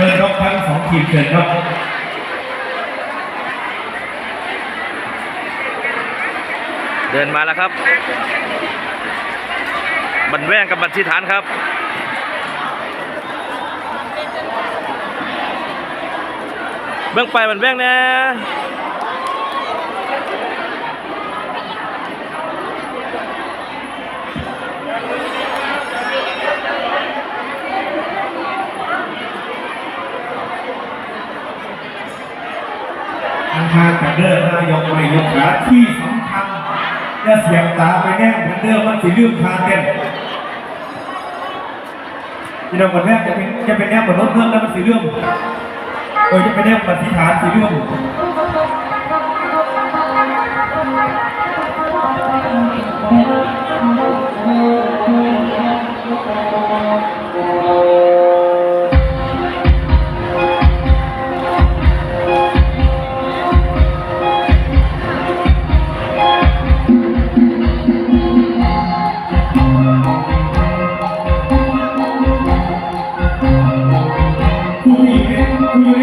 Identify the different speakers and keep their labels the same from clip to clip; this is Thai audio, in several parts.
Speaker 1: ชิญรับทั้งสองทีมเชิญครับ
Speaker 2: เดินมาแล้วครับ บันแว่งกับบันทิฐานครับ เบื้องไปบันแว่งเนี่ย
Speaker 1: ทางกันเดอร์นายกไม่ยกขาที่สำคัญจะเสียงตาไปแน่กันเดิมมันสิลืมทาเกันที่เราคนแรกจะเป็นจะเป็นแน่บนรถเรื่องแล้วมันสีเรื่องเออจะเป็นแนวปฏิฐานสีเรื่อง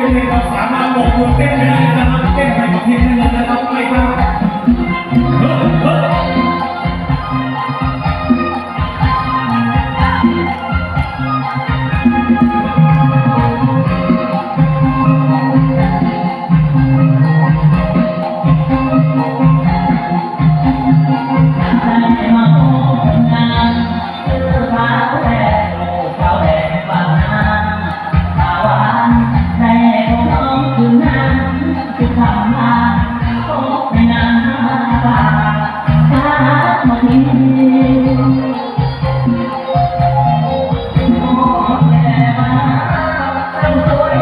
Speaker 1: ผู้หญิงเนี่ยเราสามารถบอกมือเต้นได้เลยนะ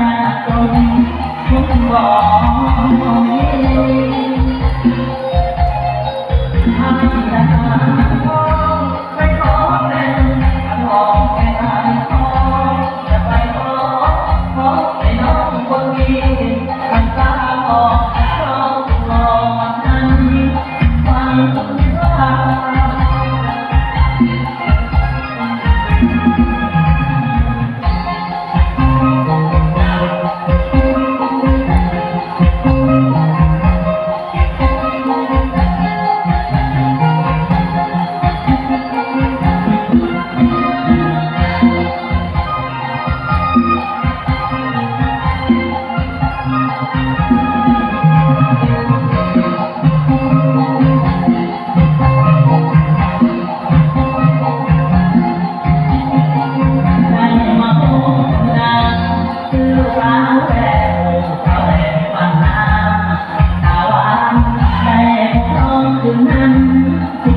Speaker 3: ណាកូនខ្ញុំបង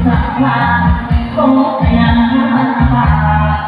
Speaker 3: สักพาคงไม่นานป่าฟ้า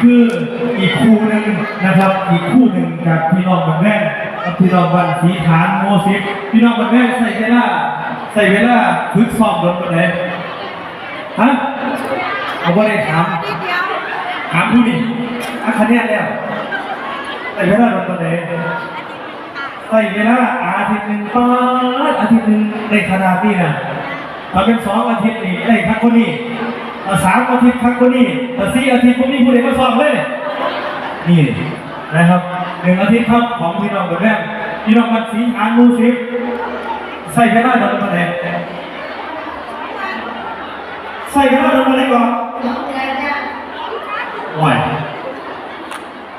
Speaker 3: คืออีกคู่หนึ่งนะครับ อีกคู่หนึ่งจากพี่น้องบันแม่กับ
Speaker 1: พี่น้องบันสีฐานโมซิฟพี่น้องบันแม่ใส่เวลาใส่เวลาฝึกซ้อมรถมาเลยฮะเอาบ่ได้ถามถามผู้นี่อาคะแนนแล้วใส่เวลารถมาเลยใส่เวลาอาทิตย์หนึ่งปาอาทิตย์หนึ่งในขนาดนี้นะถ้าเป็นสองอาทิตย์นี่ได้ครั้งคนนี้ ถ้าสามอาทิตย์ครั้งคนนี้ถ้าสี่อาทิตย์คนนี้ผู้ใดมาสอบเลยนี่นะครับหนึ่งอาทิตย์ครับของพี่น้องแบบแรกพี่น้องมันสีอานูสิใส่เวลาเดินมาไหนใส่เวลาเดินมาไหนก่อนไหว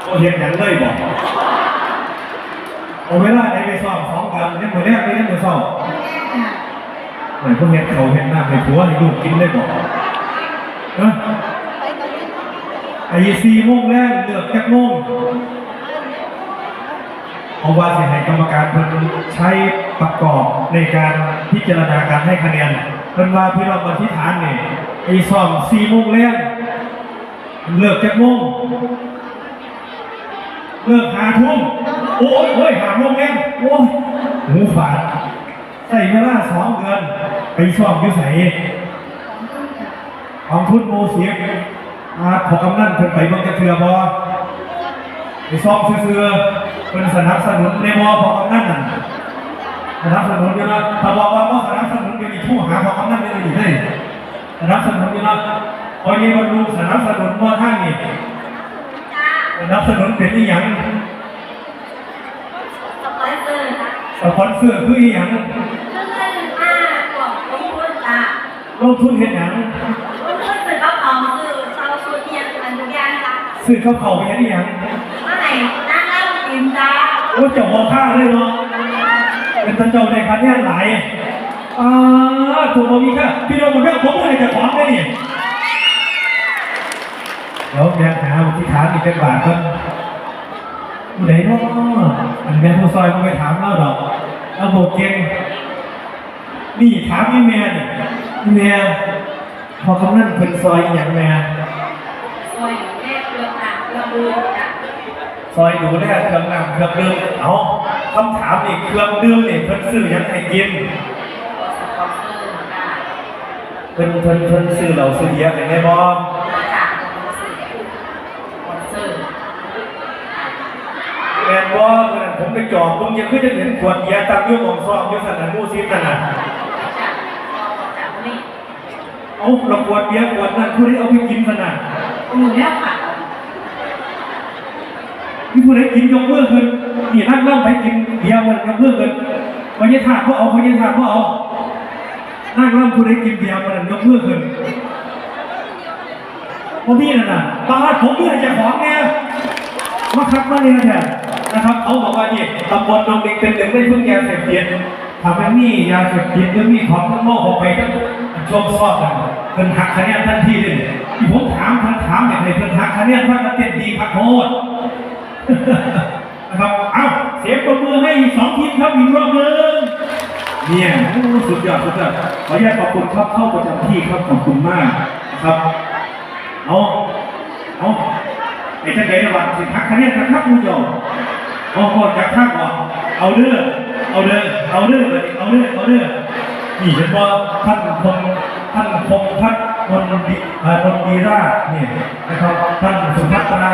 Speaker 1: โอ้เห็นอย่างเลยบอกเอาเวลาไหนไปสอบสองกันเนี่ยหมดแรกไปเนี่ยหมดสอบเหมือนพวกเห็ดเขาเห็ดหน้าให้ผัวให้ลูกกินเลยบอก นอะไอ้สี่โมงแรกเลือกจักโมงเอาว่าสิให้กรรมการเพิ่นใช้ประกอบในการพิจารณาการให้คะแนนเพิ่นว่าพี่น้องบนที่ฐานเนี่ยไอ้สอบสี่โมงแรกเลือกจักโมงเลิกหาทุ่มโอ้ยโอ้ยหาโมงเองโอ้ยหูฝาดใส่เวลาสองเดือนไปสอบอยู่ใส่ ของทุนโมเสียอาขอกำนันเพิ่นไปเบิ่งจะเทื่อบ่ไปซ่อมซื่อๆเพิ่นสนับสนุนในบ่พอกำนันนั่นสนับสนุนอยู่นะถ้าบอกว่าบ่สนับสนุนเดี๋ยวนี้โทรหาพอกำนันได้เลยเด้สนับสนุนอยู่นะพอนี้มันรู้สนับสนุนบ่ทางนี่สนับสนุนเป็นอีหยัง
Speaker 4: สปอนเซอร์ค่ะ
Speaker 1: สปอนเซอร์คืออีหยัง
Speaker 4: เรื่องเงินมากกว่าลงทุนจ้ะ
Speaker 1: ลงทุนเฮ็ดหยัง ซื้อข้าวเขาไปเฮ็ดอีหยัง
Speaker 4: เมื่อไหร่นั่งเล่ากินจ้ะ
Speaker 1: โอ้เจ้าบ่ค่าเลยเนาะเป็นตาเจ้าในคันแน่หลายอ่าถูกบ่มีค่าพี่น้องบ่แม่ผมบ่ได้จะของได้นี่เดี๋ยวแม่หาที่ถามอีกเป็นบาทก่อนผู้ใดเนาะอันแม่ผู้ซอยบ่ไปถามเราดอกเอาโบเก่งนี่ถามอีแม่นี่อีแม่พอกำนันเพิ่นซอยอหย่างแม่
Speaker 4: ซอย
Speaker 1: ซอยดูแลเครื่องน้ำเครื่องดื่มเอาคำถามนี่เครื่องดื่มนี่เพิ่นซื้อหยังให้กิน
Speaker 4: เพิ่
Speaker 1: นเพิ่นเพิ่นซื้อเหล้าซื้อเบียร์ให้แม่บ่
Speaker 4: ม
Speaker 1: แม่นบ่เมื่นผมไปจอบผมยังคือจะเห็นขวดเบียร์ตั้งอยู่หม่องซอมอยู่สนามหมู่ซิปนั่นน่ะ
Speaker 4: จากจากนี่
Speaker 1: เอาเราขวดเบียร์ขวดนั้นผู้ใดเอาไปกินซะน่ะ
Speaker 4: หนูแล้วค่ะ
Speaker 1: มีผู้ใดกินยกมือขึ้นนี่นั่งนั่งไปกินเบียร์มันยกมือขึ้นพญาถาบ่เอาพญาถาบ่เอานั่งนั่งผู้ใดกินเบียร์มันยกมือขึ้นบ่มีนั่นน่ะปาผมเมื่อจะของแน่มาคัดมาเนี่ยแท้นะครับเขาบอกว่านี่ตำบลดงเด็กเป็นหนึ่งในพื้นยาเสพติดทำให้มียาเสพติดหรือมีของข้งนอกออกไปก็ช่วงสอบกันเป็นหักคะแนนทันทีเลยที่ผมถามท่านถามอย่างไรเพิ่นหักคะแนนว่ามันเต้นดีพักโทษ นะครับเอาเสียงปรบมือให้สองทีมครับอีกรอบหนึงเนี่ยโอ้สุดยอดสุดยอดขออนุญาตขอบคุณครับเข้าประจำที่ครับขอบคุณมากนะครับเอาเอาไอ้เจ้าเดนวันสิทักคะแนนทักมูจอเอาก่อนจากทักก่อนเอาเด้องเอาเด้องเอาเด้องเลยเอาเด้องเอาเด้องนี่เป็นว่าท่านคงท่านคงท่านนนดีนนดีราเนี่ยนะครับท่านสุภัตรา